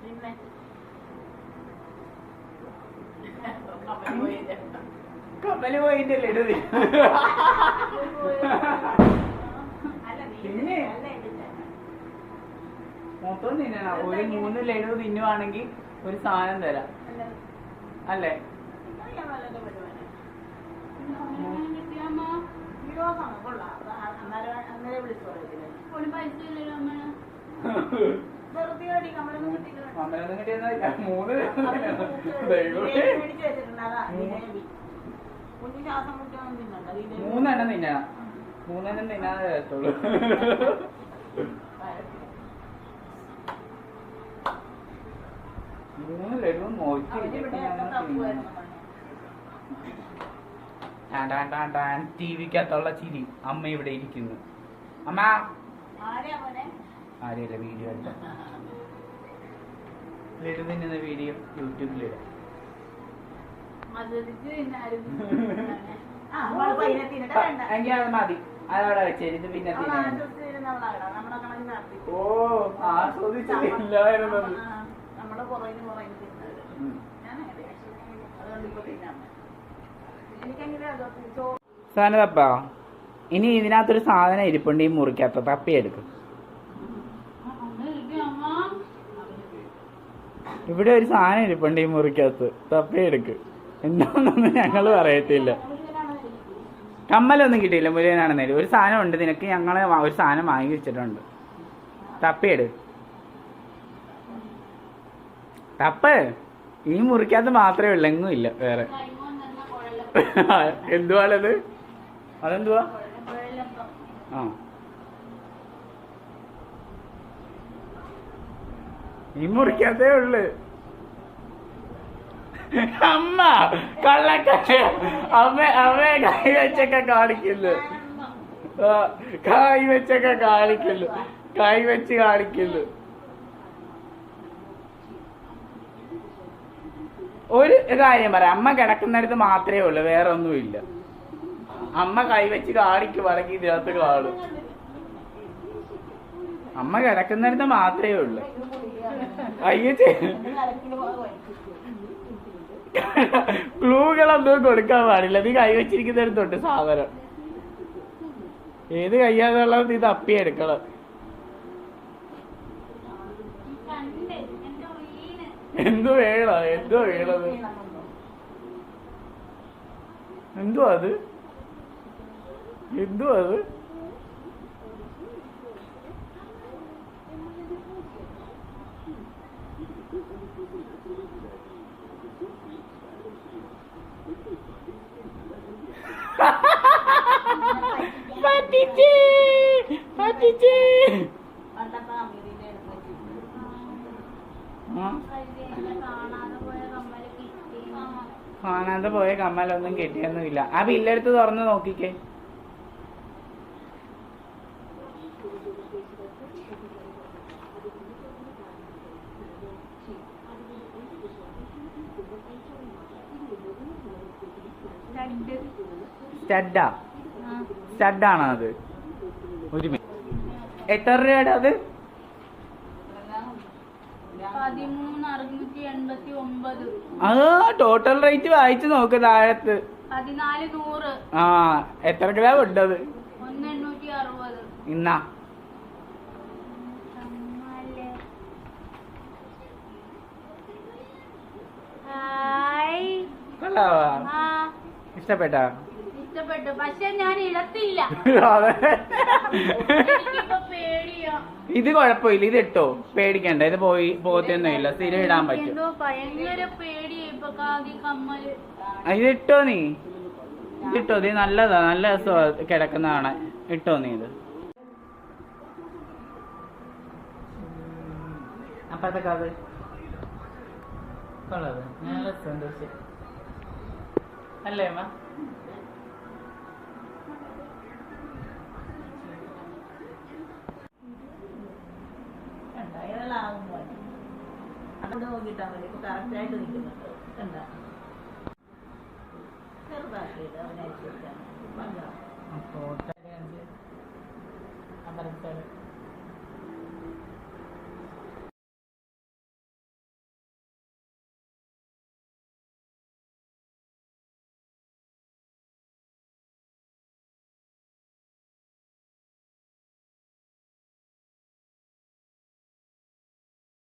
പിന്നെ. കപ്പൽ പോയിന്റെ പിന്നെ? അല്ല ഇതില്ല. മൊത്തം തിന്നണ ഒരു മൂന്ന് ലഡു തിന്നുവാണെങ്കിൽ ഒരു സാധനം തരാം അല്ലേ കൊള്ളാം. അന്നേരം അന്നേരം വിളിച്ചു പറയത്തില്ലേ. ഒരു പൈസ ഇല്ലല്ലോ അമ്മ അമ്മയൊന്നും കിട്ടിയെന്നല്ല മൂന്ന്. മൂന്നെണ്ണം തിന്നണം മൂന്നെണ്ണം തിന്നാതെ മൂന്ന് ലഡു നോക്കി അവർ ഇവിടെ ഒക്കെ തപ്പുമായിരുന്നു മോനെ. ടി വിക്കകത്തുള്ള ചിരി. അമ്മ ഇവിടെ ഇരിക്കുന്നു. അമ്മ. ആരെയാ? ആരെയല്ല വീഡിയോ എടുത്ത? ലഡു തിന്നുന്ന വീഡിയോ യൂട്യൂബിലിടാം. എങ്കിൽ അത് മതി. അതവിടെ പിന്നെ. ഓ സാധനത്തപ്പ ഇനി ഇതിനകത്തൊരു സാധനം ഇരിപ്പുണ്ട് ഈ മുറിക്കകത്ത്. തപ്പിയെടുക്കും അമ്മ കിട്ടിയ അമ്മ ഇവിടെ ഒരു സാധനം ഇരിപ്പുണ്ട് ഈ മുറിക്കകത്ത്. തപ്പിയെടുക്ക് എന്താണെന്നൊന്നും ഞങ്ങൾ പറയത്തില്ല. കമ്മലൊന്നും കിട്ടിയില്ല മുരുകനാണെന്നേലും. ഒരു സാധനം ഉണ്ട് നിനക്ക് ഞങ്ങൾ ഒരു സാധനം വാങ്ങി വെച്ചിട്ടുണ്ട്. തപ്പിയെട് തപ്പ്. ഈ മുറിക്കകത്ത് മാത്രമേ ഉള്ളൂ എങ്ങും ഇല്ല വേറെ. എന്തുവാണത്? അതെന്തുവാ? ആ. ഈ മുറിക്കകത്തേ ഉള്ളു. അമ്മ കള്ളക്കയ അമ്മ അമ്മ കൈ വെച്ചൊക്കെ കാണിക്കുന്നു. കൈ വെച്ചൊക്കെ കാണിക്കുന്നു. കൈ വെച്ച് കാണിക്കുന്നു. ഒരു കാര്യം പറയാം. അമ്മ കിടക്കുന്നിടത്ത് മാത്രമേ ഉള്ളൂ. വേറെ ഒന്നുമില്ല അമ്മ കൈവച്ച് കാണിക്കും കാണിക്കുവാണെങ്കിൽ ഇതിനകത്ത് കാണും. അമ്മ കിടക്കുന്നിടത്ത് മാത്രമേ ഉള്ളൂ. അയ്യോ ക്ലൂകളൊന്നും കൊടുക്കാൻ പാടില്ല. നീ കൈ വെച്ചിരിക്കുന്നിടത്തുണ്ട് സാധനം. ഏത് കയ്യാന്നുള്ളത് നീ തപ്പിയെടുക്കണം എടുക്കണം. എന്തു വേണോ? എന്തോ വേണത്? എന്തോ അത്? എന്തോ അത്? കാണാതെ പോയ കമ്മലൊന്നും കെട്ടിയൊന്നുമില്ല. ആ ബില്ലെടുത്ത് തുറന്ന് നോക്കിക്കേ. സ്റ്റഡാ. സ്റ്റഡാണോ അത്? ഒരു മിനിറ്റ്. എത്ര രൂപയുടെ അത്? ടോട്ടൽ റേറ്റ് വായിച്ചു നോക്ക് താഴത്ത്. ആ എത്ര രൂപ ഉണ്ടത് ഇന്ന. ആ ഇഷ്ടപ്പെട്ടാ? ഇഷ്ടപ്പെട്ടു. പക്ഷെ ഞാൻ ഇടത്തില്ല. അതെ. എനിക്കിപ്പോ പേടിയാ. ഇത് കുഴപ്പമില്ല. ഇത് ഇട്ടോ? പേടിക്കണ്ട. ഇത് പോയി പോകത്തൊന്നും ഇല്ല. സ്ഥിരം ഇടാൻ പറ്റും. ഇത് ഇട്ടോ നീ? ഇതിട്ടോ ഇത് നല്ലതാ. നല്ല കിടക്കുന്നതാണ്. കിടക്കുന്ന ഇട്ടോ നീ ഇത്? അപ്പത്തെ കഥ കൊള്ളത് നല്ല സന്തോഷം അല്ലേ അമ്മ അതോട് നോക്കിയിട്ടാ മതി. ഇപ്പൊ കറക്റ്റ് ആയിട്ട് നിൽക്കുന്നുണ്ട് കണ്ടാ? ചെറുതാക്കിയിട്ട് അവനെ